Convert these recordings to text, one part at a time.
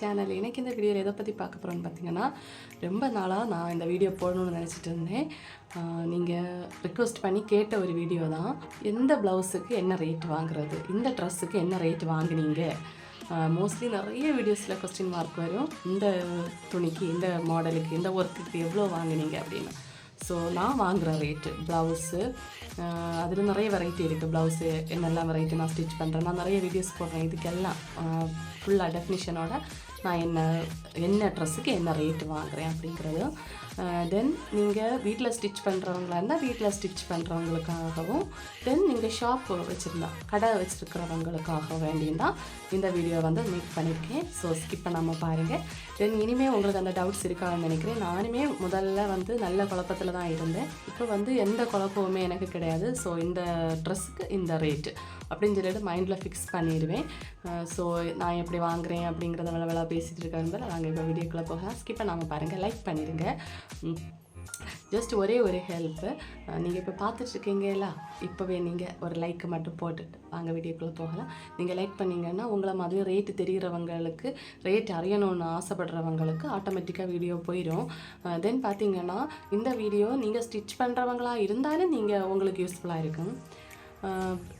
Channel எனக்கு இந்த வீடியோவில் எதை பற்றி பார்க்க போகிறோன்னு பார்த்தீங்கன்னா ரொம்ப நாளாக நான் இந்த வீடியோ போடணும்னு நினச்சிட்டு இருந்தேன். நீங்கள் ரிக்வெஸ்ட் பண்ணி கேட்ட ஒரு வீடியோ தான். எந்த ப்ளவுஸுக்கு என்ன ரேட் வாங்குறது? இந்த ட்ரெஸ்ஸுக்கு என்ன ரேட் வாங்குனீங்க? மோஸ்ட்லி நிறைய வீடியோஸில் கொஸ்டின் மார்க் வரும். இந்த துணிக்கு இந்த மாடலுக்கு இந்த ஒர்க்குக்கு எவ்வளோ வாங்குனீங்க அப்படின்னு. ஸோ நான் வாங்குகிற ரேட்டு ப்ளவுஸு அதில் நிறைய வெரைட்டி இருக்குது ப்ளவுஸு என்னெல்லாம் வெரைட்டி நான் ஸ்டிச் பண்ணுறேன் நான் நிறைய வீடியோஸ் போடுறேன். இதுக்கெல்லாம் ஃபுல்லாக டெஃபினிஷனோட நான் என்ன என்ன ட்ரெஸ்ஸுக்கு என்ன ரேட்டு வாங்குகிறேன் அப்படிங்கிறது தென் நீங்கள் வீட்டில் ஸ்டிச் பண்ணுறவங்களா இருந்தால் வீட்டில் ஸ்டிச் பண்ணுறவங்களுக்காகவும் தென் நீங்கள் ஷாப் வச்சுருந்தா கடை வச்சுருக்கிறவங்களுக்காக வேண்டியும் தான் இந்த வீடியோ வந்து மேக் பண்ணியிருக்கேன் ஸோ ஸ்கிப் பண்ணாமல் பாருங்கள் தென் இனிமேல் உங்களுக்கு அந்த டவுட்ஸ் இருக்கான்னு நினைக்கிறேன். நானுமே முதல்ல வந்து நல்ல குழப்பத்தில் தான் இருந்தேன். இப்போ வந்து எந்த குழப்பமுமே எனக்கு கிடையாது. ஸோ இந்த ட்ரெஸ்ஸுக்கு இந்த ரேட்டு அப்படின்னு சொல்லிட்டு மைண்டில் ஃபிக்ஸ் பண்ணிடுவேன். ஸோ நான் எப்படி வாங்குறேன் அப்படிங்கிறத வேலை வேலை பேசிகிட்டு இருக்காரு நாங்கள் இப்போ வீடியோக்குள்ளே போகலாம். ஸ்கிப்பை நாங்கள் பாருங்கள் லைக் பண்ணிடுங்க. ஜஸ்ட் ஒரே ஒரு ஹெல்ப்பு நீங்கள் இப்போ பார்த்துட்ருக்கீங்கல்ல? இப்போவே நீங்கள் ஒரு லைக் மட்டும் போட்டுட்டு வாங்க வீடியோக்குள்ளே போகலாம். நீங்கள் லைக் பண்ணிங்கன்னா உங்களை மாதிரி ரேட்டு தெரிகிறவங்களுக்கு ரேட் அறியணும்னு ஆசைப்படுறவங்களுக்கு ஆட்டோமேட்டிக்காக வீடியோ போயிடும் தென் பார்த்தீங்கன்னா இந்த வீடியோ நீங்கள் ஸ்டிச் பண்ணுறவங்களாக இருந்தாலும் நீங்கள் உங்களுக்கு யூஸ்ஃபுல்லாக இருக்கும்.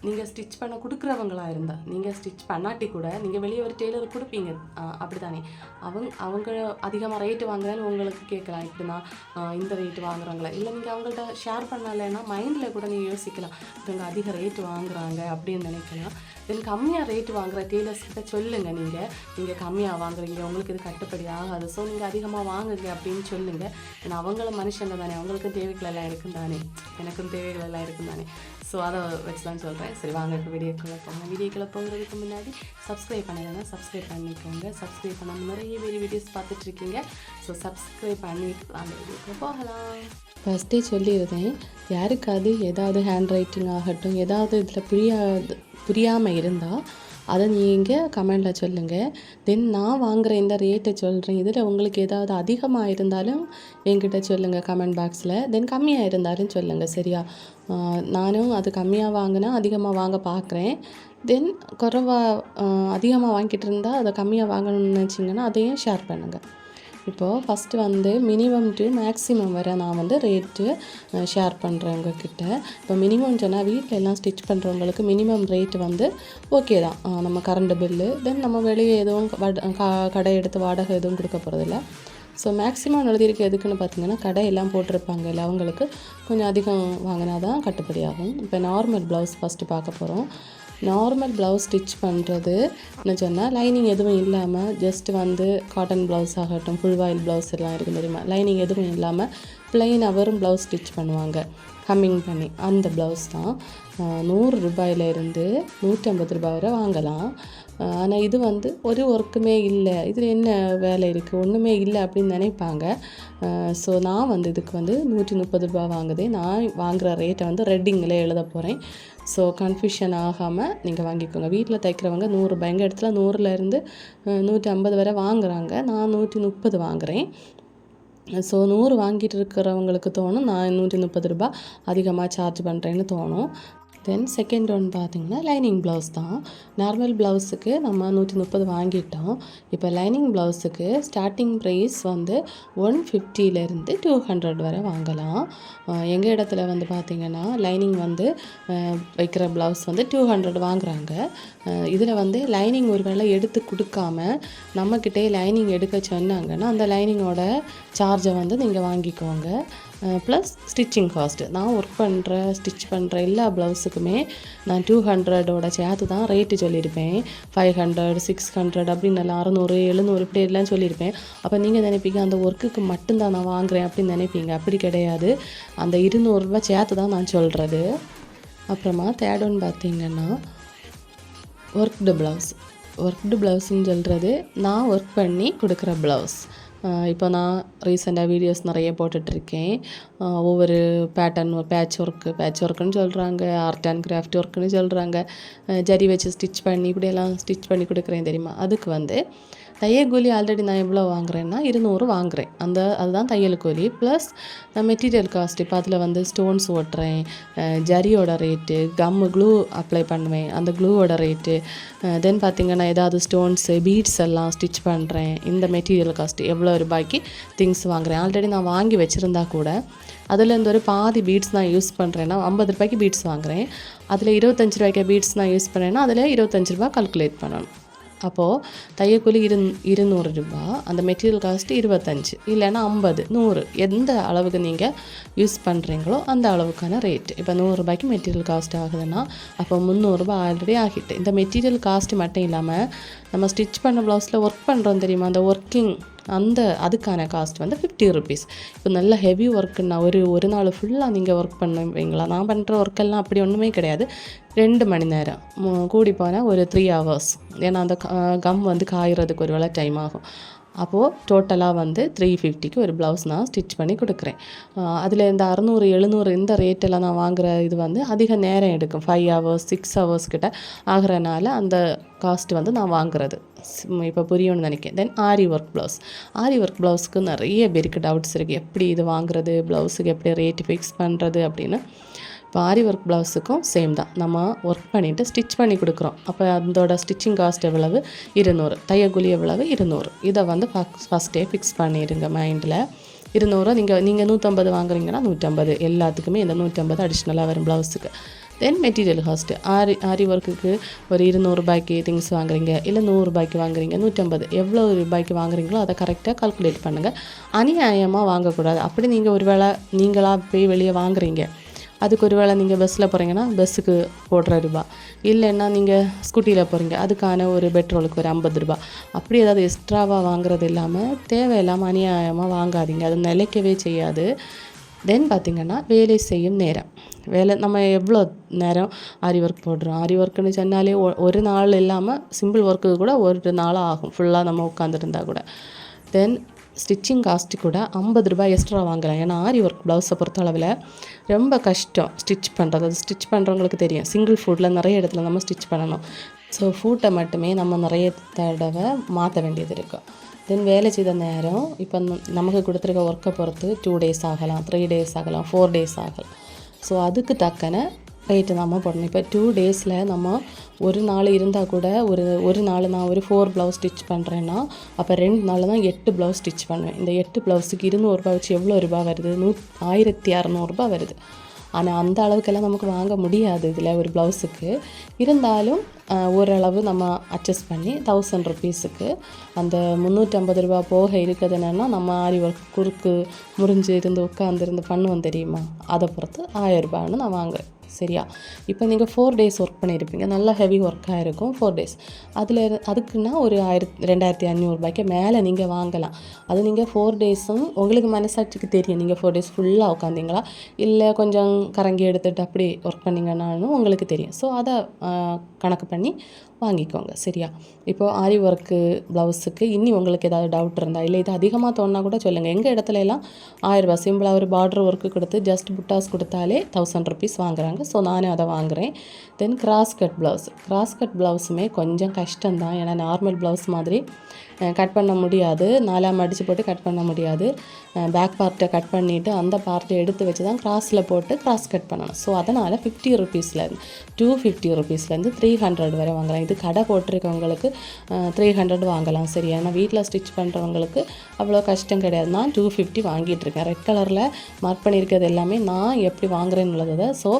நீங்கள் ஸ்டிச் பண்ண கொடுக்குறவங்களா இருந்தால் நீங்கள் ஸ்டிச் பண்ணாட்டி கூட நீங்கள் வெளியே ஒரு டெய்லர் கொடுப்பீங்க. அப்படி தானே அவங்க அவங்க அதிகமாக ரேட்டு வாங்குறான்னு உங்களுக்கு கேட்கலாம். இப்படின்னா இந்த ரேட்டு வாங்குறாங்களா? இல்லை நீங்கள் அவங்கள்ட்ட ஷேர் பண்ணலைன்னா மைண்டில் கூட நீங்கள் யோசிக்கலாம். இவங்க அதிக ரேட்டு வாங்குறாங்க அப்படின்னு நினைக்கலாம். தென் கம்மியாக ரேட்டு வாங்குகிற டெய்லர்ஸ் கிட்ட சொல்லுங்கள் நீங்கள் நீங்கள் கம்மியாக வாங்குறீங்க உங்களுக்கு இது கட்டுப்படி ஆகாது. ஸோ நீங்கள் அதிகமாக வாங்குங்க அப்படின்னு சொல்லுங்கள் ஏன்னா அவங்களும் மனுஷங்க தானே. அவங்களுக்கும் தேவைகள் எல்லாம் இருக்கும் தானே எனக்கும் தேவைகள் எல்லாம் இருக்கும் தானே ஸோ அதை வச்சு தான் சொல்கிறேன் சரி வாங்க இப்போ வீடியோக்குள்ளே போங்க. வீடியோக்குள்ளே போகிறதுக்கு முன்னாடி சப்ஸ்கிரைப் பண்ணிடுங்க சப்ஸ்கிரைப் பண்ணிக்கோங்க. சப்ஸ்கிரைப் பண்ணாமல் நிறைய பேர் வீடியோஸ் பார்த்துட்ருக்கீங்க ஸோ சப்ஸ்கிரைப் பண்ணிட்டு வாங்க வீடியோக்குள்ளே போகலாம். ஃபஸ்ட்டே சொல்லியிருந்தேன் யாருக்காவது ஏதாவது ஹேண்ட் ரைட்டிங் ஆகட்டும் ஏதாவது இதில் புரியாது புரியாமல் இருந்தால் அதை நீங்கள் கமெண்டில் சொல்லுங்கள் தென் நான் வாங்குகிற இந்த ரேட்டை சொல்கிறேன் இதில் உங்களுக்கு ஏதாவது அதிகமாக இருந்தாலும் என்கிட்ட சொல்லுங்கள் கமெண்ட் பாக்ஸில் தென் கம்மியாக இருந்தாலும் சொல்லுங்கள் சரியா? நானும் அது கம்மியாக வாங்கினா அதிகமாக வாங்க பார்க்குறேன் தென் குறைவாக அதிகமாக வாங்கிட்டு இருந்தால் அதை கம்மியாக வாங்கணும்னு நினச்சிங்கன்னா அதையும் ஷேர் பண்ணுங்கள் இப்போது ஃபஸ்ட்டு வந்து மினிமம் டு மேக்ஸிமம் வரை நான் வந்து ரேட்டு ஷேர் பண்ணுறேன் உங்ககிட்ட. இப்போ மினிமம் சொன்னால் வீட்டில் எல்லாம் ஸ்டிச் பண்ணுறவங்களுக்கு மினிமம் ரேட் வந்து ஓகே தான். நம்ம கரண்ட் பில்லு தென் நம்ம வெளியே எதுவும் கடை எடுத்து வாடகை எதுவும் கொடுக்க போகிறதில்ல ஸோ மேக்ஸிமம் எழுதியிருக்கு எதுக்குன்னு பார்த்தீங்கன்னா கடை எல்லாம் போட்டிருப்பாங்க இல்லை அவங்களுக்கு கொஞ்சம் அதிகம் வாங்கினா தான் கட்டுப்படி ஆகும். இப்போ நார்மல் ப்ளவுஸ் ஃபஸ்ட்டு பார்க்க போகிறோம் நார்மல் ப்ளவுஸ் ஸ்டிச் பண்ணுறது என்ன சொன்னால் லைனிங் எதுவும் இல்லாமல் ஜஸ்ட் வந்து காட்டன் ப்ளவுஸ் ஆகட்டும் ஃபுல் வாயில் ப்ளவுஸ் எல்லாம் இருக்குது தெரியுமா? லைனிங் எதுவும் இல்லாமல் ப்ளைனாக வெறும் ப்ளவுஸ் ஸ்டிச் பண்ணுவாங்க. கம்மிங் பண்ணி அந்த ப்ளவுஸ் தான். நூறு ரூபாயிலேருந்து நூற்றி ஐம்பது ரூபாய் வரை வாங்கலாம். ஆனால் இது வந்து ஒரு ஒர்க்குமே இல்லை. இதில் என்ன வேலை இருக்குது ஒன்றுமே இல்லை அப்படின்னு நினைப்பாங்க. ஸோ நான் வந்து இதுக்கு வந்து நூற்றி முப்பது ரூபா வாங்குதே. நான் வாங்குகிற ரேட்டை வந்து ரெட்டிங்கில் எழுத போகிறேன் ஸோ கன்ஃபியூஷன் ஆகாமல் நீங்கள் வாங்கிக்கோங்க. வீட்டில் தைக்கிறவங்க நூறுரூபா எங்கள் இடத்துல நூறுலேருந்து நூற்றி ஐம்பது வரை வாங்குகிறாங்க நான் நூற்றி முப்பது வாங்குகிறேன் ஸோ நூறு வாங்கிட்டு இருக்கிறவங்களுக்கு தோணும் நான் நூற்றி முப்பது ரூபா அதிகமாக சார்ஜ் பண்ணுறேன்னு தோணும். தென் செகண்ட் ஒன் பார்த்திங்கன்னா லைனிங் ப்ளவுஸ் தான். நார்மல் ப்ளவுஸுக்கு நம்ம நூற்றி முப்பது வாங்கிட்டோம். இப்போ லைனிங் ப்ளவுஸுக்கு ஸ்டார்டிங் ப்ரைஸ் வந்து ஒன் ஃபிஃப்டியிலேருந்து டூ ஹண்ட்ரட் வரை வாங்கலாம். எங்கள் இடத்துல வந்து பார்த்திங்கன்னா லைனிங் வந்து வைக்கிற ப்ளவுஸ் வந்து டூ ஹண்ட்ரட் வாங்குகிறாங்க இதில் வந்து லைனிங் ஒரு வேளை எடுத்து கொடுக்காம நம்மக்கிட்டே லைனிங் எடுக்க சொன்னாங்கன்னா அந்த லைனிங்கோட சார்ஜை வந்து நீங்கள் வாங்கிக்கோங்க. ப்ளஸ் ஸ்டிச்சிங் காஸ்ட்டு நான் ஒர்க் பண்ணுற ஸ்டிச் பண்ணுற எல்லா ப்ளவுஸுக்குமே நான் டூ ஹண்ட்ரடோட சேர்த்து தான் ரேட்டு சொல்லியிருப்பேன். ஃபைவ் ஹண்ட்ரட் சிக்ஸ் ஹண்ட்ரட் அப்படின்னு எல்லாம் அறநூறு எழுநூறு இப்படி எல்லாம் சொல்லியிருப்பேன். அப்போ நீங்கள் நினைப்பீங்க அந்த ஒர்க்குக்கு மட்டும்தான் நான் வாங்குகிறேன் அப்படின்னு நினைப்பீங்க. அப்படி கிடையாது. அந்த இருநூறுரூவா சேர்த்து தான் நான் சொல்கிறது அப்புறமா தேர்ட் ஒன் பார்த்தீங்கன்னா ஒர்க்டு ப்ளவுஸ் ஒர்க்டு ப்ளவுஸ்ன்னு சொல்கிறது நான் ஒர்க் பண்ணி கொடுக்குற ப்ளவுஸ் இப்போ நான் ரீசெண்டாக வீடியோஸ் நிறைய போட்டுட்ருக்கேன். ஒவ்வொரு பேட்டர்ன் பேட்ச் ஒர்க்கு பேட்ச் ஒர்க்குன்னு சொல்கிறாங்க ஆர்ட் அண்ட் கிராஃப்ட் ஒர்க்குன்னு சொல்கிறாங்க ஜரி வச்சு ஸ்டிச் பண்ணி இப்படியெல்லாம் ஸ்டிச் பண்ணி கொடுக்குறேன் தெரியுமா? அதுக்கு வந்து தையல் கூலி ஆல்ரெடி நான் எவ்வளோ வாங்குறேன்னா இருநூறு வாங்குறேன். அந்த அதுதான் தையல் கூலி ப்ளஸ் நான் மெட்டீரியல் காஸ்ட் இப்போ அதில் வந்து ஸ்டோன்ஸ் ஓட்டுறேன் ஜரியோட ரேட்டு கம்மு க்ளூ அப்ளை பண்ணுவேன். அந்த க்ளூவோட ரேட்டு தென் பார்த்திங்கன்னா ஏதாவது ஸ்டோன்ஸு பீட்ஸ் எல்லாம் ஸ்டிச் பண்ணுறேன் இந்த மெட்டீரியல் காஸ்ட் எவ்வளோ ரூபாய்க்கு திங்ஸ் வாங்குறேன். ஆல்ரெடி நான் வாங்கி வச்சுருந்தா கூட அதில் இந்த ஒரு பாதி பீட்ஸ் நான் யூஸ் பண்ணுறேன்னா ஐம்பது ரூபாய்க்கு பீட்ஸ் வாங்குறேன். அதில் இருபத்தஞ்சி ரூபாய்க்கு பீட்ஸ் நான் யூஸ் பண்ணேன்னா அதில் இருபத்தஞ்சி ரூபா கல்குலேட் பண்ணணும். அப்போது தையக்கூலி இரு இருநூறு ரூபா அந்த மெட்டீரியல் காஸ்ட்டு இருபத்தஞ்சி இல்லைன்னா ஐம்பது நூறு. எந்த அளவுக்கு நீங்கள் யூஸ் பண்ணுறீங்களோ அந்த அளவுக்கான ரேட் இப்போ நூறுரூபாய்க்கு மெட்டீரியல் காஸ்ட் ஆகுதுன்னா அப்போ முந்நூறுரூபா ஆல்ரெடி ஆகிட்டு. இந்த மெட்டீரியல் காஸ்ட் மட்டும் இல்லாமல் நம்ம ஸ்டிச் பண்ண ப்ளவுஸில் ஒர்க் பண்ணுறோம் தெரியுமா? அந்த ஒர்க்கிங் அந்த அதுக்கான காஸ்ட் வந்து ஃபிஃப்டி ருபீஸ் இப்போ நல்ல ஹெவி ஒர்க்குன்னா ஒரு ஒரு நாள் ஃபுல்லாக நீங்கள் ஒர்க் பண்ணுவீங்களா? நான் பண்ணுற ஒர்க்கெல்லாம் அப்படி ஒன்றுமே கிடையாது. ரெண்டு மணி நேரம். கூடி போனால் ஒரு த்ரீ ஹவர்ஸ் ஏன்னா அந்த கம் வந்து காயறதுக்கு ஒரு வேளை டைம் ஆகும். அப்போது டோட்டலாக வந்து த்ரீ ஃபிஃப்டிக்கு ஒரு ப்ளவுஸ் நான் ஸ்டிச் பண்ணி கொடுக்குறேன். அதில் இந்த அறநூறு எழுநூறு இந்த ரேட்டெல்லாம் நான் வாங்குற இது வந்து அதிக நேரம் எடுக்கும். ஃபைவ் ஹவர்ஸ் சிக்ஸ் ஹவர்ஸ் கிட்ட ஆகிறனால அந்த காஸ்ட் வந்து நான் வாங்குறது. இப்போ புரியும்னு நினைக்கிறேன். Then aari work blouse aari work ப்ளவுஸ்க்கு நிறைய பேருக்கு டவுட்ஸ் இருக்குது எப்படி இது வாங்குறது ப்ளவுஸுக்கு எப்படி ரேட்டு ஃபிக்ஸ் பண்ணுறது அப்படின்னு. இப்போ ஆரி ஒர்க் ப்ளவுஸுக்கும் சேம் தான். நம்ம ஒர்க் பண்ணிவிட்டு ஸ்டிச் பண்ணி கொடுக்குறோம். அப்போ அதோட ஸ்டிச்சிங் காஸ்ட் எவ்வளவு? இருநூறு. தையக்கூலி எவ்வளவு? இருநூறு. இதை வந்து ஃபஸ்ட்டே ஃபிக்ஸ் பண்ணிடுங்க மைண்டில் இருநூறு. நீங்கள் நீங்கள் நூற்றம்பது வாங்குறீங்கன்னா நூற்றம்பது எல்லாத்துக்குமே இந்த நூற்றம்பது அடிஷ்னலாக வரும் ப்ளவுஸுக்கு then material cost aari aari ஒர்க்குக்கு ஒரு இருநூறுபாய்க்கு திங்ஸ் வாங்குறீங்க. இல்லை நூறுரூபாய்க்கு வாங்குறீங்க. நூற்றம்பது எவ்வளோ ரூபாய்க்கு வாங்குறீங்களோ அதை கரெக்டாக கால்குலேட் பண்ணுங்கள் அநியாயமாக வாங்கக்கூடாது. அப்படி நீங்கள் ஒரு வேளை நீங்களாக போய் வெளியே வாங்குறீங்க. அதுக்கு ஒரு வேளை நீங்கள் பஸ்ஸில் போகிறீங்கன்னா பஸ்ஸுக்கு போடுற ரூபா. இல்லைன்னா நீங்கள் ஸ்கூட்டியில் போகிறீங்க அதுக்கான ஒரு பெட்ரோலுக்கு ஒரு ஐம்பது ரூபா. அப்படி ஏதாவது எக்ஸ்ட்ராவாக வாங்குறது இல்லாமல் தேவையில்லாமல் அநியாயமாக வாங்காதீங்க. அது நிலைக்கவே செய்யாது. தென் பார்த்திங்கன்னா வேலை செய்யும் நேரம். வேலை நம்ம எவ்வளோ நேரம் ஆரி ஒர்க் போடுறோம்? ஆரி ஒர்க்குன்னு சொன்னாலே ஒரு நாள் இல்லாமல் சிம்பிள் ஒர்க்கு கூட ஒரு நாள் ஆகும். ஃபுல்லாக நம்ம உட்காந்துருந்தா கூட. தென் ஸ்டிச்சிங் காஸ்ட்டு கூட ஐம்பது ரூபாய் எக்ஸ்ட்ரா வாங்கலாம். ஏன்னா ஆரி ஒர்க் ப்ளவுஸை பொறுத்தளவில் ரொம்ப கஷ்டம் ஸ்டிச் பண்ணுறது அது ஸ்டிச் பண்ணுறவங்களுக்கு தெரியும். சிங்கிள் ஃபுட்டில் நிறைய இடத்துல நம்ம ஸ்டிச் பண்ணணும். ஸோ ஃபுட்டை மட்டுமே நம்ம நிறைய தடவை மாற்ற வேண்டியது இருக்கும் தென் வேலை செய்த நேரம் இப்போ நமக்கு கொடுத்துருக்க ஒர்க்கை பொறுத்து டூ டேஸ் ஆகலாம் த்ரீ டேஸ் ஆகலாம் ஃபோர் டேஸ் ஆகலாம். ஸோ அதுக்கு தக்கன ரேட்டு நம்ம போடணும். இப்போ டூ டேஸில் நம்ம ஒரு நாள் இருந்தால் கூட ஒரு ஒரு நாள் நான் ஒரு ஃபோர் ப்ளவுஸ் ஸ்டிச் பண்ணுறேன்னா அப்போ ரெண்டு நாள் தான் எட்டு ப்ளவுஸ் ஸ்டிச் பண்ணுவேன். இந்த எட்டு ப்ளவுஸுக்கு இருநூறுபா வச்சு எவ்வளோ ரூபா வருது? நூ ஆயிரத்தி அறநூறுபா வருது. ஆனால் அந்த அளவுக்கெல்லாம் நமக்கு வாங்க முடியாது இதில் ஒரு ப்ளவுஸுக்கு இருந்தாலும் ஓரளவு நம்ம அட்ஜஸ்ட் பண்ணி தௌசண்ட் ருபீஸுக்கு அந்த முந்நூற்றம்பது ரூபா போக இருக்கிறது என்னென்னா நம்ம ஆரி ஒர்க் குறுக்கு முறிஞ்சு இருந்து உட்காந்துருந்து பண்ணுவோம் தெரியுமா? அதை பொறுத்து ஆயிரம் ரூபான்னு நான் வாங்குறேன் சரியா? இப்போ நீங்கள் ஃபோர் டேஸ் ஒர்க் பண்ணியிருப்பீங்க. நல்லா ஹெவி ஒர்க்காக இருக்கும் ஃபோர் டேஸ் அதில் அதுக்குன்னா ஒரு ஆயிரத்தி ரெண்டாயிரத்தி அஞ்சூறுபாய்க்கு மேலே நீங்கள் வாங்கலாம். அது நீங்கள் ஃபோர் டேஸும் உங்களுக்கு மனசாட்சிக்கு தெரியும். நீங்கள் ஃபோர் டேஸ் ஃபுல்லாக உட்காந்தீங்களா இல்லை கொஞ்சம் கரங்கி எடுத்துகிட்டு அப்படி ஒர்க் பண்ணீங்கன்னாலும் உங்களுக்கு தெரியும். ஸோ அதை கணக்கு பண்ணி வாங்கிக்கோங்க சரியா? இப்போது ஆரி ஒர்க்கு ப்ளவுஸுக்கு இன்னி உங்களுக்கு ஏதாவது டவுட் இருந்தால் இல்லை இது அதிகமாக தோணுனா கூட சொல்லுங்கள் எங்கள் இடத்துல எல்லாம் ஆயிரரூபா சிம்பிளாக ஒரு பார்டர் ஒர்க்கு கொடுத்து ஜஸ்ட் புட்டாஸ் கொடுத்தாலே தௌசண்ட் ருபீஸ் வாங்குறாங்க. ஸோ நானும் அதை வாங்குறேன். Then cross cut blouse cross cut ப்ளவுஸுமே கொஞ்சம் கஷ்டம்தான். ஏன்னா நார்மல் ப்ளவுஸ் மாதிரி கட் பண்ண முடியாது. நாலாம் மடித்து போட்டு கட் பண்ண முடியாது. பேக் பார்ட்டை கட் பண்ணிவிட்டு அந்த பார்ட்டை எடுத்து வச்சு தான் கிராஸில் போட்டு கிராஸ் கட் பண்ணணும். ஸோ அதனால் ஃபிஃப்டி ருபீஸ்லேருந்து டூ ஃபிஃப்டி ருபீஸ்லேருந்து த்ரீ ஹண்ட்ரட் வரை வாங்கலாம். இது கடை போட்டிருக்கவங்களுக்கு த்ரீ ஹண்ட்ரட் வாங்கலாம். சரி ஏன்னா வீட்டில் ஸ்டிச் பண்ணுறவங்களுக்கு அவ்வளோ கஷ்டம் கிடையாது. நான் டூ ஃபிஃப்டி வாங்கிட்டு இருக்கேன். ரெட் கலரில் மார்க் பண்ணியிருக்கிறது எல்லாமே நான் எப்படி வாங்குறேன்னு உள்ளதை ஸோ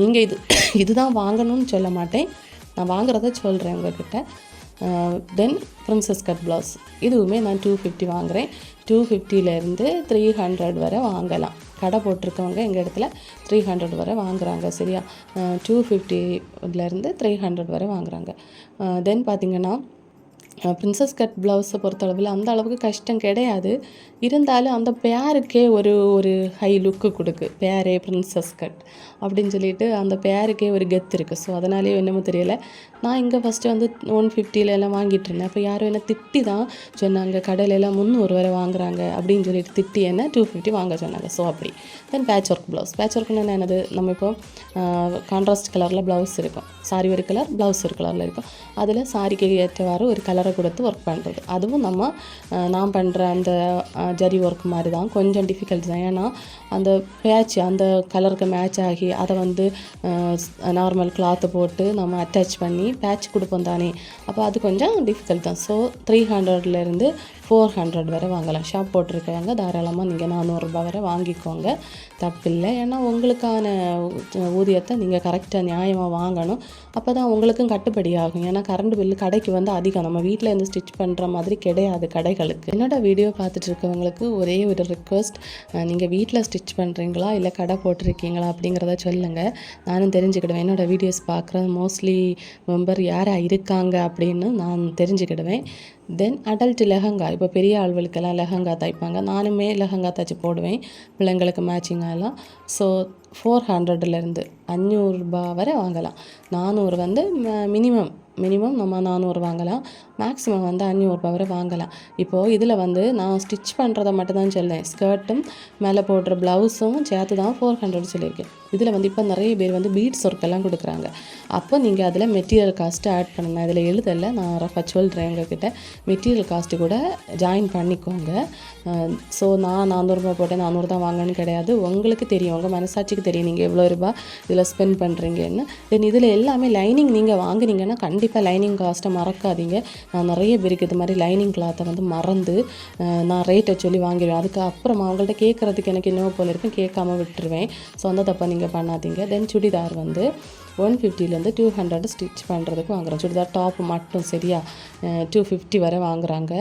நீங்கள் இது இதுதான் வாங்கணும்னு சொல்ல மாட்டேன். நான் வாங்குறத சொல்கிறேன் உங்ககிட்ட. தென் ப்ரின்ஸஸ் கட் ப்ளவுஸ் இதுவுமே நான் டூ ஃபிஃப்டி வாங்குகிறேன் டூ ஃபிஃப்டியிலேருந்து த்ரீ ஹண்ட்ரட் வரை வாங்கலாம். கடை போட்டிருக்கவங்க எங்கள் இடத்துல த்ரீ ஹண்ட்ரட் வரை வாங்குகிறாங்க சரியா? டூ ஃபிஃப்டிலேருந்து த்ரீ ஹண்ட்ரட் வரை வாங்குறாங்க. தென் பார்த்தீங்கன்னா பிரின்சஸ் கட் ப்ளவுஸை பொறுத்தளவில் அந்த அளவுக்கு கஷ்டம் கிடையாது. இருந்தாலும் அந்த பேருக்கே ஒரு ஒரு ஹை லுக்கு கொடுக்கு. பேரே பிரின்சஸ் கட் அப்படின்னு சொல்லிட்டு அந்த பேருக்கே ஒரு கெத்து இருக்குது ஸோ அதனாலேயே என்னமோ தெரியல. நான் இங்கே ஃபஸ்ட்டு வந்து ஒன் எல்லாம் வாங்கிட்டு இருந்தேன். அப்போ யாரும் என்ன திட்டி தான் சொன்னாங்க கடையிலெல்லாம் முந்நூறு வரை வாங்குறாங்க அப்படின்னு சொல்லிட்டு திட்டி என்ன டூ ஃபிஃப்டி வாங்க சொன்னாங்க. ஸோ அப்படி. Then patch work blouse patch ஒர்க்னா என்னது? நம்ம இப்போ கான்ட்ராஸ்ட் கலரில் ப்ளவுஸ் இருக்கும். சாரி ஒரு கலர் ப்ளவுஸ் ஒரு கலரில் இருக்கும். அதில் சாரிக்கு ஏற்றவாறு ஒரு கலர் கலரை கொடுத்து ஒர்க் பண்ணுறது அதுவும் நம்ம நான் பண்ணுற அந்த ஜரி ஒர்க் மாதிரி தான் கொஞ்சம் டிஃபிகல்ட் தான். ஏன்னா அந்த பேட்ச் அந்த கலருக்கு மேட்ச் ஆகி அதை வந்து நார்மல் கிளாத்து போட்டு நம்ம அட்டாச் பண்ணி பேட்ச் கொடுப்போம் தானே. அப்போ அது கொஞ்சம் டிஃபிகல்ட் தான். ஸோ த்ரீ ஹண்ட்ரட்லேருந்து ஃபோர் ஹண்ட்ரட் வரை வாங்கலாம். ஷாப் போட்டிருக்கிறாங்க. தாராளமாக நீங்கள் நானூறுரூபா வரை வாங்கிக்கோங்க. தப்பில்லை. ஏன்னா உங்களுக்கான ஊதியத்தை நீங்கள் கரெக்டாக நியாயமாக வாங்கணும். அப்போ தான் உங்களுக்கும் கட்டுப்படி ஆகும். ஏன்னா கரண்ட் பில்லு கடைக்கு வந்து அதிகம். நம்ம வீட்டில் இருந்து ஸ்டிச் பண்ணுற மாதிரி கிடையாது கடைகளுக்கு. என்னோட வீடியோ பார்த்துட்டு இருக்கவங்களுக்கு ஒரே ஒரு ரிக்வஸ்ட் நீங்கள் வீட்டில் ஸ்டிச் பண்ணுறீங்களா இல்லை கடை போட்டிருக்கீங்களா? அப்படிங்கிறத சொல்லுங்கள் நானும் தெரிஞ்சுக்கிடுவேன். என்னோடய வீடியோஸ் பார்க்குற மோஸ்ட்லி மெம்பர் யாராக இருக்காங்க அப்படின்னு நான் தெரிஞ்சுக்கிடுவேன். தென் அடல்ட் லெஹங்கா இப்போ பெரிய ஆள்களுக்கெல்லாம் லெஹங்கா தைப்பாங்க. நானுமே லெஹங்கா தைச்சி போடுவேன். பிள்ளைங்களுக்கு மேட்சிங்காகலாம் ஸோ ஃபோர் ஹண்ட்ரட்லேருந்து அஞ்சூறுரூபா வரை வாங்கலாம். நானூறு வந்து மினிமம் மினிமம் நம்ம நானூறு வாங்கலாம். மேக்ஸிமம் வந்து அஞ்சூறுரூபா வரை வாங்கலாம். இப்போது இதில் வந்து நான் ஸ்டிச் பண்ணுறத மட்டும் தான் சொல்லேன் ஸ்கர்ட்டும் மேலே போடுற ப்ளவுஸும் சேர்த்து தான் ஃபோர் ஹண்ட்ரட் சொல்லியிருக்கேன். இதில் வந்து இப்போ நிறைய பேர் வந்து பீட்ஸ் ஒர்க்கெல்லாம் கொடுக்குறாங்க. அப்போ நீங்கள் அதில் மெட்டீரியல் காஸ்ட்டு ஆட் பண்ணணும் இதில் எழுதலை நான் ரஃபாக சொல்கிறேன் எங்ககிட்ட மெட்டீரியல் காஸ்ட்டு கூட ஜாயின் பண்ணிக்கோங்க. ஸோ நான் நானூறுரூபா போட்டேன் நானூறு தான் வாங்கன்னு கிடையாது. உங்களுக்கு தெரியும் உங்கள் மனசாட்சிக்கு தெரியும். நீங்கள் எவ்வளோ ரூபா இதில் ஸ்பெண்ட் பண்ணுறீங்கன்னு தென் இதில் எல்லாமே லைனிங் நீங்கள் வாங்குனீங்கன்னா கண்டிப்பாக லைனிங் காஸ்ட்டை மறக்காதீங்க. நிறைய பேருக்கு இது மாதிரி லைனிங் கிளாத்தை வந்து மறந்து நான் ரேட்டை சொல்லி வாங்கிடுவேன். அதுக்கப்புறம் அவங்கள்ட்ட கேட்குறதுக்கு எனக்கு என்னவோ போல இருக்கும் கேட்காம விட்டுருவேன். ஸோ அந்த தப்பை நீங்கள் பண்ணாதீங்க. தென் சுடிதார் வந்து ஒன் ஃபிஃப்டிலேருந்து டூ ஹண்ட்ரட் ஸ்டிச் பண்ணுறதுக்கு வாங்குகிறோம் சுடிதார் டாப் மட்டும் சரியா டூ ஃபிஃப்டி வரை வாங்குகிறாங்க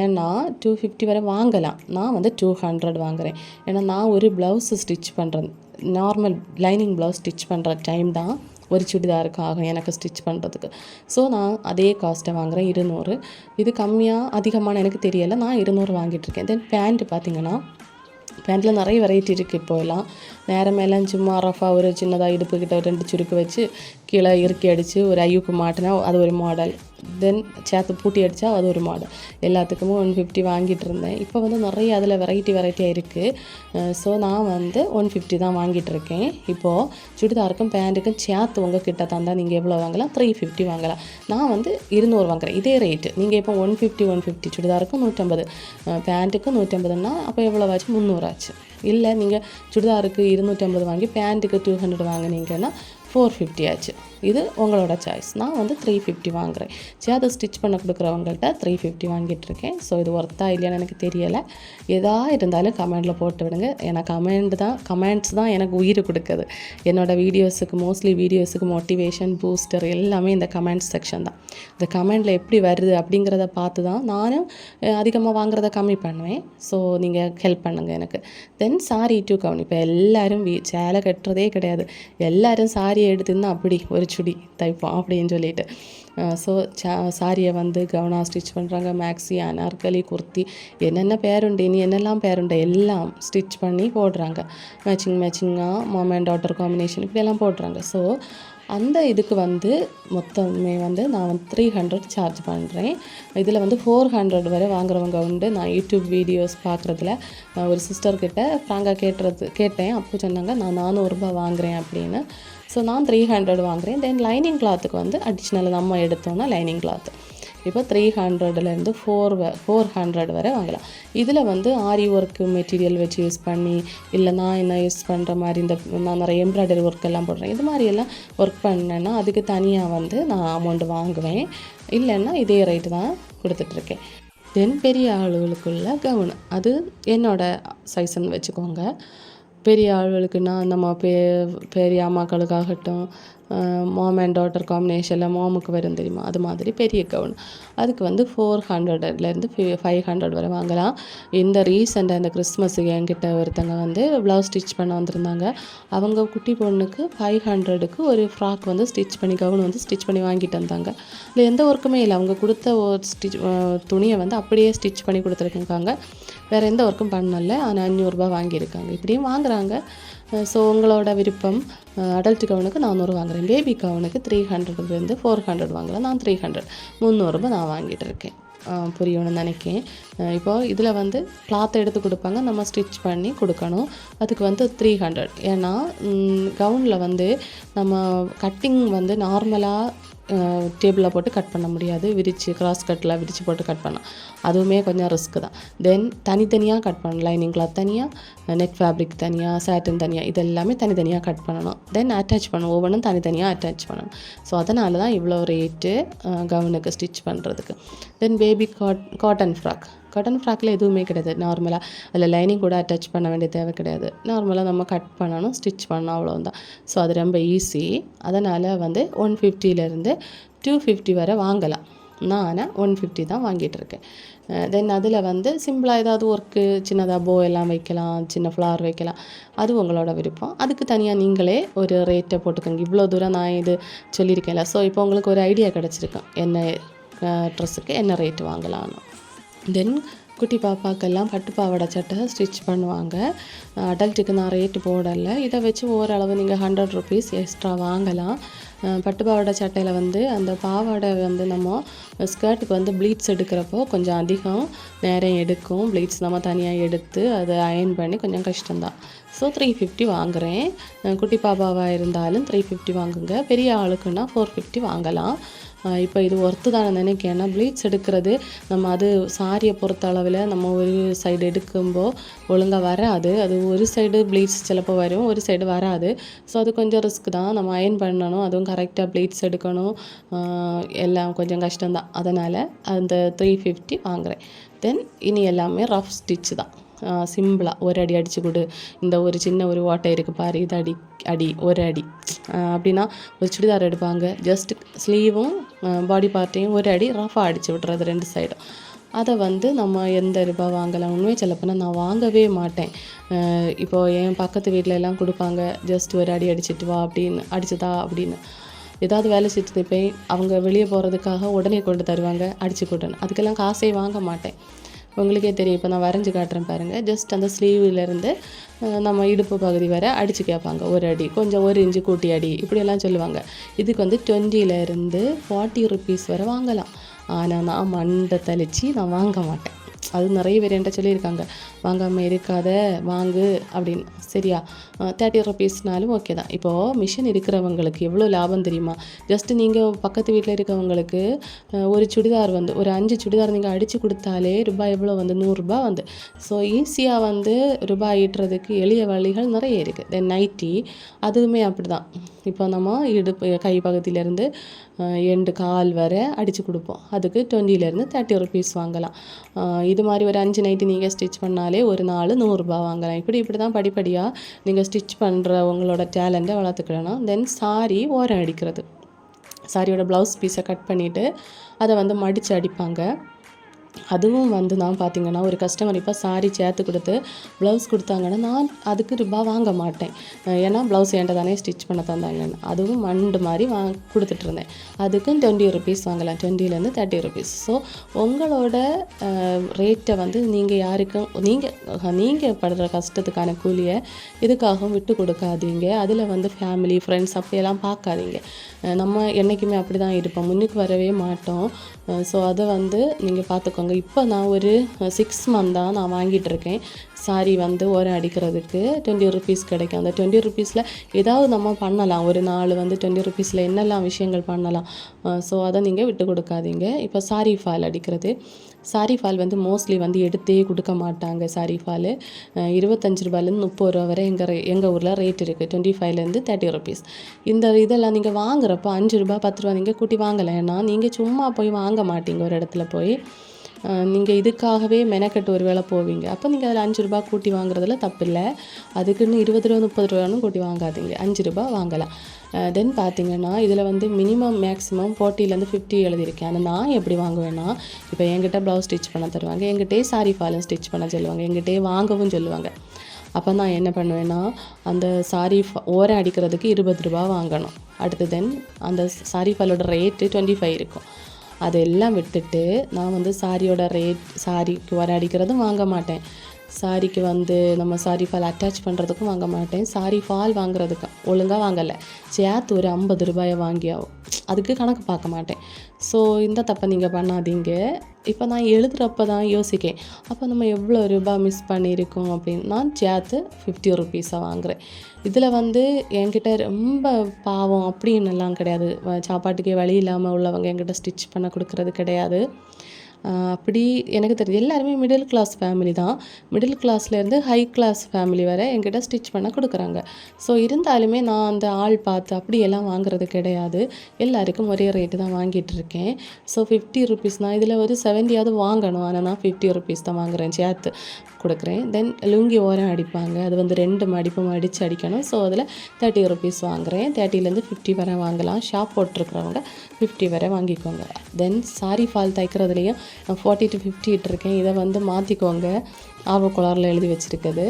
ஏன்னா டூ ஃபிஃப்டி வரை வாங்கலாம். நான் வந்து டூ ஹண்ட்ரட் வாங்குறேன். ஏன்னா நான் ஒரு ப்ளவுஸ் ஸ்டிச் பண்ணுறேன் நார்மல் லைனிங் ப்ளவுஸ் ஸ்டிச் பண்ணுற டைம் தான் ஒரு சுடிதாருக்கு ஆகும் எனக்கு ஸ்டிச் பண்ணுறதுக்கு ஸோ நான் அதே காஸ்ட்டை வாங்குறேன் இருநூறு. இது கம்மியாக அதிகமான எனக்கு தெரியலை. நான் இருநூறு வாங்கிட்டு தென் பேண்ட்டு பார்த்தீங்கன்னா பேண்ட்டில் நிறைய வெரைட்டி இருக்குது இப்போ எல்லாம் நேரமேலாம் சும்மா ரஃபாக ஒரு சின்னதாக இடுப்புக்கிட்ட ரெண்டு சுருக்கு வச்சு கீழே இறுக்கி அடித்து ஒரு ஐயூக்கு மாட்டினா அது ஒரு மாடல் தென் சேர்த்து பூட்டி அடித்தா அது ஒரு மாடல் எல்லாத்துக்குமே ஒன் ஃபிஃப்டி வாங்கிட்டு இருந்தேன். இப்போ வந்து நிறைய அதில் வெரைட்டி வெரைட்டியாக இருக்குது ஸோ நான் வந்து ஒன் ஃபிஃப்டி தான் வாங்கிட்டு இருக்கேன். இப்போது சுடிதாருக்கும் பேண்ட்டுக்கும் சேர்த்து உங்கள் கிட்ட தந்தால் நீங்கள் எவ்வளோ வாங்கலாம்? த்ரீ ஃபிஃப்டி வாங்கலாம். நான் வந்து இருநூறு வாங்குறேன். இதே ரேட்டு நீங்கள் இப்போ ஒன் ஃபிஃப்டி ஒன் ஃபிஃப்டி சுடிதாருக்கும் நூற்றம்பது. பேண்ட்டுக்கும் நூற்றம்பதுன்னா அப்போ எவ்வளோ ஆச்சு முந்நூறாச்சு. இல்லை நீங்கள் சுடிதாருக்கு இருநூற்றம்பது வாங்கி பேண்ட்டுக்கு டூ ஹண்ட்ரட் வாங்குனீங்கன்னா ஃபோர் ஃபிஃப்டி ஆச்சு இது உங்களோட சாய்ஸ் நான் வந்து த்ரீ ஃபிஃப்டி வாங்குறேன். சரி அதை ஸ்டிச் பண்ண கொடுக்குறவங்கள்ட்ட த்ரீ ஃபிஃப்டி வாங்கிட்டுருக்கேன். ஸோ இது ஒர்த்தா இல்லையான்னு எனக்கு தெரியலை. எதா இருந்தாலும் கமெண்டில் போட்டு விடுங்க. ஏன்னா கமெண்ட் தான் கமெண்ட்ஸ் தான் எனக்கு உயிர் கொடுக்குது. என்னோடய வீடியோஸுக்கு மோஸ்ட்லி வீடியோஸுக்கு மோட்டிவேஷன் பூஸ்டர் எல்லாமே இந்த கமெண்ட்ஸ் செக்ஷன் தான். இந்த கமெண்டில் எப்படி வருது அப்படிங்கிறத பார்த்து தான் நானும் அதிகமாக வாங்குறத கம்மி பண்ணுவேன். ஸோ நீங்கள் ஹெல்ப் பண்ணுங்கள் எனக்கு. Then sari to gown. இப்போ எல்லோரும் வீ சேலை கட்டுறதே கிடையாது. எல்லோரும் சாரியை எடுத்துன்னா அப்படி ஒரு சுடி தைப்போம் அப்படின்னு சொல்லிட்டு. ஸோ சாரியை வந்து கவனா ஸ்டிச் பண்ணுறாங்க மேக்ஸி அனார்கலி குர்த்தி என்னென்ன பேருண்டு இனி என்னெல்லாம் பேருண்டு எல்லாம் ஸ்டிச் பண்ணி போடுறாங்க. மேட்சிங் மேட்சிங்காக மாம் அண்ட் டாட்டர் காம்பினேஷன் இப்படியெல்லாம் போடுறாங்க. ஸோ அந்த இதுக்கு வந்து மொத்தமே வந்து நான் வந்து த்ரீ ஹண்ட்ரட் சார்ஜ் பண்ணுறேன் இதில் வந்து ஃபோர் ஹண்ட்ரட் வரை வாங்குறவங்க உண்டு. நான் யூடியூப் வீடியோஸ் பார்க்குறதுல ஒரு சிஸ்டர்கிட்ட ஃப்ராங்காக கேட்டுறது கேட்டேன். அப்போ சொன்னாங்க நான் நானூறுரூபா வாங்குகிறேன் அப்படின்னு. ஸோ நான் த்ரீ ஹண்ட்ரட் வாங்குறேன். தென் லைனிங் கிளாத்துக்கு வந்து அடிஷ்னல் நம்ம எடுத்தோம்னா லைனிங் கிளாத் இப்போ த்ரீ ஹண்ட்ரட்லேருந்து ஃபோர் ஃபோர் ஹண்ட்ரட் வரை வாங்கலாம். இதில் வந்து ஆரி ஒர்க்கு மெட்டீரியல் வச்சு யூஸ் பண்ணி இல்லை நான் என்ன யூஸ் பண்ணுற மாதிரி இந்த நான் நிறைய எம்ப்ராய்டரி ஒர்க் எல்லாம் போடுறேன். இது மாதிரி எல்லாம் ஒர்க் பண்ணேன்னா அதுக்கு தனியாக வந்து நான் அமௌண்ட் வாங்குவேன். இல்லைன்னா இதே ரேட்டு தான் கொடுத்துட்ருக்கேன். தென் பெரிய ஆளுகளுக்குள்ள கவுன் அது என்னோடய சைஸ்ன்னு வச்சுக்கோங்க. பெரிய ஆளுகளுக்குன்னா நம்ம பெ பெரிய அம்மாக்களுக்காகட்டும் மாம் அண்ட் டாட்டர் காம்பினேஷனில் மாமுக்கு வரும் தெரியுமா? அது மாதிரி பெரிய கவுன் அதுக்கு வந்து ஃபோர் ஹண்ட்ரட்லேருந்து ஃபைவ் ஹண்ட்ரட் வரை வாங்கலாம். இந்த ரீசெண்டாக இந்த கிறிஸ்மஸுக்கு என்கிட்ட ஒருத்தங்க வந்து ப்ளவுஸ் ஸ்டிச் பண்ண வந்திருந்தாங்க. அவங்க குட்டி பொண்ணுக்கு ஃபைவ் ஹண்ட்ரடுக்கு ஒரு ஃப்ராக் வந்து ஸ்டிச் பண்ணி கவுன் வந்து ஸ்டிச் பண்ணி வாங்கிட்டு வந்தாங்க. இல்லை எந்த ஒர்க்குமே இல்லை. அவங்க கொடுத்த ஒரு ஸ்டிச் துணியை வந்து அப்படியே ஸ்டிச் பண்ணி கொடுத்துருக்காங்க. வேறு எந்த ஒர்க்கும் பண்ணல. ஆனால் அஞ்சூறுரூபா வாங்கியிருக்காங்க. இப்படியும் வாங்குறாங்க. ஸோ உங்களோட விருப்பம் அடல்ட் கவுனுக்கு நானூறு வாங்குறேன். பேபி கவுனுக்கு த்ரீ ஹண்ட்ரட்லேருந்து ஃபோர் ஹண்ட்ரட் வாங்கலாம். நான் த்ரீ ஹண்ட்ரட் முந்நூறுரூபா நான் வாங்கிட்டு இருக்கேன். புரியணும்னு நினைக்கேன் இப்போது இதில் வந்து கிளாத்தை எடுத்து கொடுப்பாங்க. நம்ம ஸ்டிச் பண்ணி கொடுக்கணும். அதுக்கு வந்து த்ரீ ஹண்ட்ரட் ஏன்னா கவுனில் வந்து நம்ம கட்டிங் வந்து நார்மலாக டேபிளில் போட்டு கட் பண்ண முடியாது. விரித்து கிராஸ் கட்டில் விரித்து போட்டு கட் பண்ணலாம். அதுவுமே கொஞ்சம் ரிஸ்க் தான். தென் தனித்தனியாக கட் பண்ணலாம். லைனிங் கிளாத் தனியாக நெட் ஃபேப்ரிக் தனியாக சேட்டன் தனியாக இது எல்லாமே தனித்தனியாக கட் பண்ணணும். தென் அட்டாச் பண்ணணும். ஒவ்வொன்றும் தனித்தனியாக அட்டாச் பண்ணணும். ஸோ அதனால தான் இவ்வளோ ரேட்டு கவுனுக்கு ஸ்டிச் பண்ணுறதுக்கு then baby cot cotton frock cotton ஃப்ராக்கில் எதுவுமே கிடையாது. நார்மலாக அதில் லைனிங் கூட அட்டாச் பண்ண வேண்டிய தேவை கிடையாது. நார்மலாக நம்ம கட் பண்ணணும் ஸ்டிச் பண்ணணும் அவ்வளோதான் ஸோ அது ரொம்ப ஈஸி அதனால் வந்து ஒன் ஃபிஃப்டியிலேருந்து டூ ஃபிஃப்டி வரை வாங்கலாம். நான் ஆனால் ஒன் ஃபிஃப்டி தான் வாங்கிட்டு இருக்கேன். தென் அதில் வந்து சிம்பிளாக ஏதாவது ஒர்க்கு சின்னதாக போ எல்லாம் வைக்கலாம் சின்ன ஃப்ளவர் வைக்கலாம். அது உங்களோட விருப்பம். அதுக்கு தனியாக நீங்களே ஒரு ரேட்டை போட்டுக்கோங்க. இவ்வளோ தூரம் நான் இது சொல்லியிருக்கேன்ல. ஸோ இப்போ உங்களுக்கு ஒரு ஐடியா கிடச்சிருக்கும் என்ன ட்ரெஸ்ஸுக்கு என்ன ரேட் வாங்கலாம்னு. தென் குட்டி பாப்பாக்கெல்லாம் பட்டு பாவாடை சட்டை ஸ்டிச் பண்ணுவாங்க. அடல்ட்டுக்கு நான் ரேட்டு போடலை. இதை வச்சு ஓரளவு நீங்கள் ஹண்ட்ரட் ருபீஸ் எக்ஸ்ட்ரா வாங்கலாம். பட்டு பாவாடை சட்டையில் வந்து அந்த பாவாடை வந்து நம்ம ஸ்கர்ட்டுக்கு வந்து ப்ளீட்ஸ் எடுக்கிறப்போ கொஞ்சம் அதிகம் நேரம் எடுக்கும். ப்ளீட்ஸ் நம்ம தனியாக எடுத்து அதை அயன் பண்ணி கொஞ்சம் கஷ்டம்தான். ஸோ த்ரீ ஃபிஃப்டி வாங்குகிறேன் குட்டி பாபாவாக இருந்தாலும் த்ரீ ஃபிஃப்டி வாங்குங்க. பெரிய ஆளுக்குன்னா ஃபோர் ஃபிஃப்டி வாங்கலாம். இப்போ இது ஒர்த்து தானே நினைக்க ஏன்னா ப்ளீச் எடுக்கிறது நம்ம அது சாரியை பொறுத்த அளவில் நம்ம ஒரு சைடு எடுக்கும்போது ஒழுங்காக வராது. அது ஒரு சைடு ப்ளீச் சிலப்போ வரும் ஒரு சைடு வராது. ஸோ அது கொஞ்சம் ரிஸ்க் தான். நம்ம அயன் பண்ணணும் அதுவும் கரெக்டாக ப்ளீச் எடுக்கணும். எல்லாம் கொஞ்சம் கஷ்டம்தான். அதனால் அந்த த்ரீ ஃபிஃப்டி வாங்குகிறேன் தென் இனி எல்லாமே ரஃப் ஸ்டிச் தான். சிம்பிளாக ஒரு அடி அடிச்சு கொடு. இந்த ஒரு சின்ன ஒரு ஓட்டை இருக்குது பாரு இது அடி அடி ஒரு அடி. அப்படின்னா ஒரு சுடிதார் எடுப்பாங்க. ஜஸ்ட் ஸ்லீவும் பாடி பார்ட்டையும் ஒரு அடி ரஃபாக அடித்து விட்றது ரெண்டு சைடும் அதை வந்து நம்ம எந்த ரூபாய் வாங்கலாம்? உண்மையை சொல்லப்போனால் நான் வாங்கவே மாட்டேன். இப்போது என் பக்கத்து வீட்டில எல்லாம் கொடுப்பாங்க ஜஸ்ட் ஒரு அடி அடிச்சிட்டு வா அப்படின்னு அடிச்சுதா அப்படின்னு. ஏதாவது வேலை செஞ்சுட்டு போய் அவங்க வெளியே போகிறதுக்காக உடனே கொண்டு தருவாங்க அடிச்சு கொடுன்னு. அதுக்கெல்லாம் காசே வாங்க மாட்டேன். உங்களுக்கே தெரியும். இப்போ நான் வரைஞ்சி காட்டுறேன் பாருங்கள் ஜஸ்ட் அந்த ஸ்லீவ்லேருந்து நம்ம இடுப்பு பகுதி வரை அடித்து கேட்பாங்க. ஒரு அடி கொஞ்சம் ஒரு இன்ச்சு கூட்டி அடி இப்படியெல்லாம் சொல்லுவாங்க. இதுக்கு வந்து 20 இருந்து ஃபார்ட்டி ருபீஸ் வரை வாங்கலாம். ஆனால் நான் மண்டை தெளித்து நான் வாங்க மாட்டேன். அது நிறைய பேர் என்கிட்ட சொல்லியிருக்காங்க. வாங்காமல் இருக்காத வாங்கு அப்படின்னு. சரியா? தேர்ட்டி ருபீஸ்னாலும் ஓகே தான். இப்போது மிஷின் இருக்கிறவங்களுக்கு எவ்வளோ லாபம் தெரியுமா? ஜஸ்ட் நீங்கள் பக்கத்து வீட்டில் இருக்கவங்களுக்கு ஒரு சுடிதார் வந்து ஒரு அஞ்சு சுடிதார் நீங்கள் அடித்து கொடுத்தாலே ரூபாய் எவ்வளோ வந்து? நூறுரூபா வந்து. ஸோ ஈஸியாக வந்து ரூபாய் ஈட்டுறதுக்கு எளிய வழிகள் நிறைய இருக்குது தென் நைட்டி அதுவுமே அப்படி தான் இப்போ நம்ம இடுப்பு கை பகுதியிலேருந்து எண்டு கால் வரை அடித்து கொடுப்போம். அதுக்கு டுவெண்ட்டிலேருந்து தேர்ட்டி ருபீஸ் வாங்கலாம். இது மாதிரி ஒரு அஞ்சு நைட்டி நீங்கள் ஸ்டிச் பண்ணாலே ஒரு நாள் நூறுரூபா வாங்கலாம். இப்படி இப்படி தான் படிப்படியாக நீங்கள் ஸ்டிச் பண்ணுறவங்களோட டேலண்ட்டை வளர்த்துக்கிடணும் தென் சாரி ஓரம் அடிக்கிறது. சாரியோட ப்ளவுஸ் பீஸை கட் பண்ணிவிட்டு அதை வந்து மடித்து அடிப்பாங்க. அதுவும் வந்து நான் பார்த்திங்கன்னா ஒரு கஸ்டமர் இப்போ சாரி சேர்த்து கொடுத்து ப்ளவுஸ் கொடுத்தாங்கன்னா நான் அதுக்கு ரூபா வாங்க மாட்டேன். ஏன்னா ப்ளவுஸ் என்கிட்ட தானே ஸ்டிச் பண்ண தந்தாங்கன்னு அதுவும் மண்டு மாதிரி வா கொடுத்துட்டு இருந்தேன். அதுக்கும் டுவெண்ட்டி ருபீஸ் வாங்கலாம். டுவெண்ட்டிலேருந்து தேர்ட்டி ருபீஸ் ஸோ உங்களோட ரேட்டை வந்து நீங்கள் யாருக்கும் நீங்கள் நீங்கள் படுற கஷ்டத்துக்கான கூலியை இதுக்காகவும் விட்டு கொடுக்காதீங்க. அதில் வந்து ஃபேமிலி ஃப்ரெண்ட்ஸ் அப்படியெல்லாம் பார்க்காதீங்க. நம்ம என்றைக்குமே அப்படி தான் இருப்போம். முன்னுக்கு வரவே மாட்டோம். ஸோ அதை வந்து நீங்கள் வச்சுக்கோங்க. இப்போ நான் ஒரு சிக்ஸ் மந்த் தான் நான் வாங்கிட்டு இருக்கேன். சாரி வந்து ஓரம் அடிக்கிறதுக்கு டுவெண்ட்டி ருபீஸ் கிடைக்கும். அந்த டுவெண்ட்டி ருபீஸில் ஏதாவது நம்ம பண்ணலாம். ஒரு நாள் வந்து டுவெண்ட்டி ருபீஸில் என்னெல்லாம் விஷயங்கள் பண்ணலாம். ஸோ அதை நீங்கள் விட்டு கொடுக்காதீங்க. இப்போ சாரி ஃபால் அடிக்கிறது. சாரி ஃபால் வந்து மோஸ்ட்லி வந்து எடுத்தே கொடுக்க மாட்டாங்க சாரி ஃபால் இருபத்தஞ்சு ரூபாயிலேருந்து முப்பது ரூபா வரை எங்கள் எங்கள் ஊரில் ரேட் இருக்குது டுவெண்ட்டி ஃபைவ்லேருந்து தேர்ட்டி ருபீஸ் இந்த இதெல்லாம் நீங்கள் வாங்குறப்போ அஞ்சு ரூபா பத்து ரூபா நீங்கள் கூட்டி வாங்கலாம். ஏன்னா நீங்கள் சும்மா போய் வாங்க மாட்டீங்க ஒரு இடத்துல போய். நீங்கள் இதுக்காகவே மெனக்கெட்டு ஒரு வேளை போவீங்க. அப்போ நீங்கள் அதில் அஞ்சு ரூபா கூட்டி வாங்குறதுல தப்பில்லை. அதுக்குன்னு இருபது ரூபா முப்பது ரூபான்னு கூட்டி வாங்காதீங்க. அஞ்சு ரூபா வாங்கலாம். தென் பார்த்தீங்கன்னா இதில் வந்து மினிமம் மேக்ஸிமம் ஃபோர்ட்டிலேருந்து ஃபிஃப்டி எழுதியிருக்கேன். ஆனால் நான் எப்படி வாங்குவேன்னா இப்போ என்கிட்ட ப்ளவுஸ் ஸ்டிச் பண்ண தருவாங்க. என்கிட்டே சாரி ஃபாலும் ஸ்டிச் பண்ண சொல்லுவாங்க. என்கிட்டே வாங்கவும் சொல்லுவாங்க. அப்போ நான் என்ன பண்ணுவேன்னா அந்த சாரி ஓரம் அடிக்கிறதுக்கு இருபது ரூபா வாங்கணும். அடுத்து தென் அந்த சாரி ஃபாலோட ரேட்டு டுவெண்ட்டி ஃபைவ் இருக்கும். அதெல்லாம் விட்டுட்டு நான் வந்து சாரியோட ரேட் சாரிக்கு வர அடிக்கிறதும் வாங்க மாட்டேன். சாரிக்கு வந்து நம்ம சாரி ஃபால் அட்டாச் பண்ணுறதுக்கும் வாங்க மாட்டேன். சாரி ஃபால் வாங்குறதுக்கு ஒழுங்காக வாங்கலை. சேர்த்து ஒரு ஐம்பது ரூபாயை வாங்கியாகும் அதுக்கு கணக்கு பார்க்க மாட்டேன். ஸோ இந்த தப்பை நீங்கள் பண்ணாதீங்க. இப்போ நான் எழுதுகிறப்ப தான் யோசிக்கேன். அப்போ நம்ம எவ்வளோ ரூபாய் மிஸ் பண்ணியிருக்கோம் அப்படின்னு நான் சேர்த்து ஃபிஃப்டி ருபீஸாக வாங்குகிறேன் இதில் வந்து என்கிட்ட ரொம்ப பாவம் அப்படின்னுலாம் கிடையாது. சாப்பாட்டுக்கே வழி இல்லாமல் உள்ளவங்க என்கிட்ட ஸ்டிச் பண்ண கொடுக்கறது கிடையாது. அப்படி எனக்கு தெரிஞ்சு எல்லாருமே மிடில் கிளாஸ் ஃபேமிலி தான். மிடில் கிளாஸ்லேருந்து ஹை கிளாஸ் ஃபேமிலி வரை என்கிட்ட ஸ்டிச் பண்ண கொடுக்குறாங்க. ஸோ இருந்தாலுமே நான் அந்த ஆள் பார்த்து அப்படியெல்லாம் வாங்குறது கிடையாது. எல்லாருக்கும் ஒரே ரேட்டு தான் வாங்கிட்டு இருக்கேன். ஸோ ஃபிஃப்டி ருபீஸ் நான் இதில் ஒரு செவன்ட்டியாவது வாங்கணும். ஆனால் நான் ஃபிஃப்டி ருபீஸ் தான் வாங்குறேன் சேர்த்து. கொடுக்குறேன். தென் லுங்கி ஓரம் அடிப்பாங்க. அது வந்து ரெண்டு மடிப்பும் அடித்து அடிக்கணும். ஸோ அதில் தேர்ட்டி ருபீஸ் வாங்குறேன். தேர்ட்டிலேருந்து ஃபிஃப்டி வரை வாங்கலாம். ஷாப் போட்டிருக்கிறவங்க ஃபிஃப்டி வரை வாங்கிக்கோங்க. தென் சாரி ஃபால் தைக்கிறதுலேயும் நான் ஃபார்ட்டி டு ஃபிஃப்டி இட்டிருக்கேன். இதை வந்து மாற்றிக்கோங்க ஆவ எழுதி வச்சுருக்குது.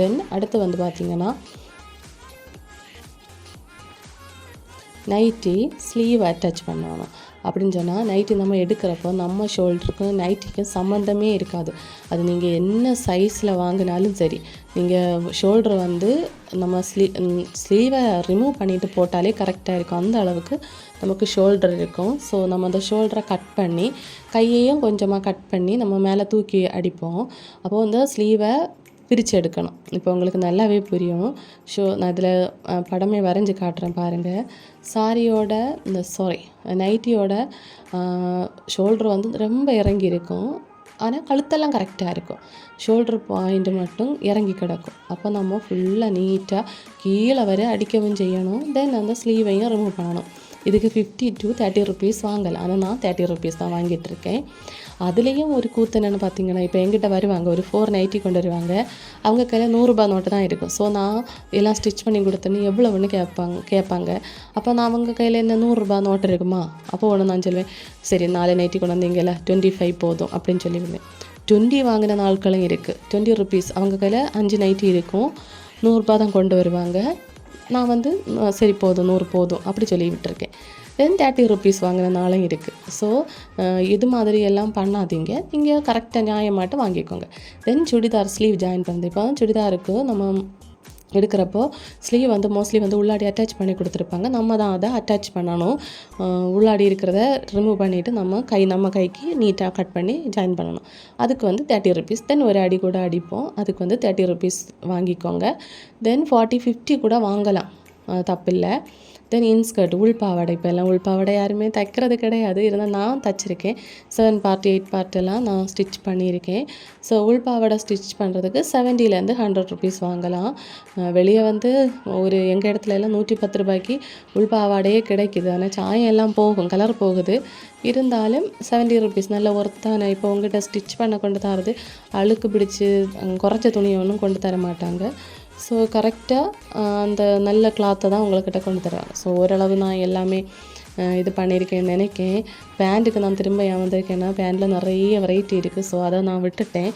தென் அடுத்து வந்து பார்த்திங்கன்னா நைட்டி ஸ்லீவ் அட்டாச் பண்ணணும். அப்படின்னு சொன்னால் நைட்டி நம்ம எடுக்கிறப்போ நம்ம ஷோல்டருக்கும் நைட்டிக்கும் சம்மந்தமே இருக்காது. அது நீங்கள் என்ன சைஸில் வாங்கினாலும் சரி. நீங்கள் ஷோல்டர் வந்து நம்ம ஸ்லீ ஸ்லீவை ரிமூவ் பண்ணிட்டு போட்டாலே கரெக்டாக இருக்கும். அந்த அளவுக்கு நமக்கு ஷோல்டர் இருக்கும். ஸோ நம்ம அந்த ஷோல்டரை கட் பண்ணி கையையும் கொஞ்சமாக கட் பண்ணி நம்ம மேலே தூக்கி அடிப்போம். அப்போது வந்து ஸ்லீவை பிரித்து எடுக்கணும். இப்போ உங்களுக்கு நல்லாவே புரியும். ஷோ நான் இதில் படமே வரைஞ்சி காட்டுறேன் பாருங்கள் சாரியோட இந்த சாரி நைட்டியோட ஷோல்டர் வந்து ரொம்ப இறங்கி இருக்கும். ஆனால் கழுத்தெல்லாம் கரெக்டாக இருக்கும். ஷோல்டர் பாயிண்ட் மட்டும் இறங்கி கிடக்கும். அப்போ நம்ம ஃபுல்லாக நீட்டாக கீழே வரை அடிக்கவும் செய்யணும். தென் அந்த ஸ்லீவையும் ரிமூவ் பண்ணணும். இதுக்கு ஃபிஃப்டி டு தேர்ட்டி ருபீஸ் வாங்கலாம். ஆனால் நான் தேர்ட்டி ருபீஸ் தான் வாங்கிட்டு இருக்கேன் அதுலேயும் ஒரு கூத்து என்னென்னு பார்த்தீங்கன்னா இப்போ எங்கிட்ட வருவாங்க. ஒரு ஃபோர் நைட்டி கொண்டு வருவாங்க. அவங்க கையில் நூறுரூபா நோட்டு தான் இருக்கும். ஸோ நான் எல்லாம் ஸ்டிச் பண்ணி கொடுத்தேன்னு எவ்வளோன்னு கேட்பாங்க கேட்பாங்க. அப்போ நான் அவங்க கையில் என்ன நூறுரூபா நோட்டு இருக்குமா? அப்போ ஒன்று நான் சொல்லுவேன் சரி நாலு நைட்டி கொண்டு வந்தீங்கல்ல டுவெண்ட்டி ஃபைவ் போதும் அப்படின்னு சொல்லிவிடுவேன். டுவெண்ட்டி வாங்கின நாட்களும் இருக்குது டுவெண்ட்டி ருபீஸ் அவங்க கையில் அஞ்சு நைட்டி இருக்கும். நூறுரூபா தான் கொண்டு வருவாங்க. நான் வந்து சரி போதும் நூறு போதும் அப்படி சொல்லி விட்டுருக்கேன். தென் தேர்ட்டி ருபீஸ் வாங்கின நாளும் இருக்குது ஸோ இது மாதிரி எல்லாம் பண்ணாதீங்க. நீங்கள் கரெக்டாக நியாயமாட்டு வாங்கிக்கோங்க. தென் சுடிதார் ஸ்லீவ் ஜாயின் பண்ணுது. இப்போ சுடிதாருக்கு நம்ம எடுக்கிறப்போ ஸ்லீவ் வந்து மோஸ்ட்லி வந்து உள்ளாடி அட்டாச் பண்ணி கொடுத்துருப்பாங்க. நம்ம தான் அதை அட்டாச் பண்ணணும். உள்ளாடி இருக்கிறத ரிமூவ் பண்ணிவிட்டு நம்ம கை நம்ம கைக்கு நீட்டாக கட் பண்ணி ஜாயின் பண்ணணும். அதுக்கு வந்து தேர்ட்டி ருபீஸ் தென் ஒரு அடி கூட அடிப்போம். அதுக்கு வந்து தேர்ட்டி ருபீஸ் வாங்கிக்கோங்க. தென் ஃபார்ட்டி ஃபிஃப்டி கூட வாங்கலாம். தப்பில்லை. தென் இன்ஸ்கர்ட் உள்பாவாடை இப்போ எல்லாம் உள்பாவாடை யாருமே தைக்கிறது கிடையாது. இருந்தால் நான் தைச்சிருக்கேன். செவன் பார்ட் எயிட் பார்ட்டெல்லாம் நான் ஸ்டிச் பண்ணியிருக்கேன். ஸோ உள்பாவாடை ஸ்டிச் பண்ணுறதுக்கு செவன்ட்டிலேருந்து ஹண்ட்ரட் ருபீஸ் வாங்கலாம். வெளியே வந்து ஒரு எங்கள் இடத்துல எல்லாம் நூற்றி பத்து ரூபாய்க்கு உள்பாவாடையே கிடைக்குது. ஆனால் சாயம் எல்லாம் போகும் கலர் போகுது. இருந்தாலும் செவன்ட்டி ருபீஸ் நல்ல ஒர்த்தான இப்போ உங்ககிட்ட ஸ்டிச் பண்ண கொண்டு தரது அழுக்கு பிடிச்சி குறைச்ச துணியை ஒன்றும் கொண்டு தர மாட்டாங்க. ஸோ கரெக்டாக அந்த நல்ல கிளாத்தை தான் உங்கள்கிட்ட கொண்டு தரேன் ஸோ ஓரளவு நான் எல்லாமே இது பண்ணியிருக்கேன் நினைக்கேன். பேண்ட்டுக்கு நான் திரும்ப ஏன் வந்திருக்கேன்னா பேண்டில் நிறைய வெரைட்டி இருக்குது ஸோ அதை நான் விட்டுட்டேன்.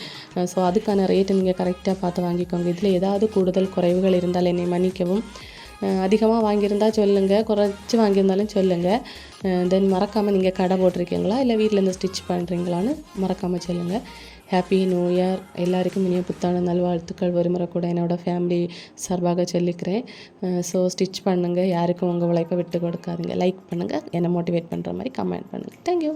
ஸோ அதுக்கான ரேட்டு நீங்கள் கரெக்டாக பார்த்து வாங்கிக்கோங்க. இதில் ஏதாவது கூடுதல் குறைவுகள் இருந்தால் என்னை மன்னிக்கவும். அதிகமாக வாங்கியிருந்தால் சொல்லுங்கள் குறைச்சி வாங்கியிருந்தாலும் சொல்லுங்கள் தென் மறக்காமல் நீங்கள் கடை போட்டிருக்கீங்களா? இல்லை வீட்டிலேருந்து ஸ்டிச் பண்ணுறீங்களான்னு மறக்காமல் சொல்லுங்கள் ஹாப்பி நியூ இயர் எல்லாருக்கும் இனிய புத்தாண்டு நல்வாழ்த்துக்கள். ஒரு முறை கூட என்னோடய ஃபேமிலி சார்பாக சொல்லிக்கிறேன். ஸோ ஸ்டிச் பண்ணுங்கள் யாருக்கும் உங்கள் உழைப்பை விட்டு கொடுக்காதீங்க. லைக் பண்ணுங்கள் என்னை மோட்டிவேட் பண்ணுற மாதிரி கமெண்ட் பண்ணுங்கள் தேங்க்யூ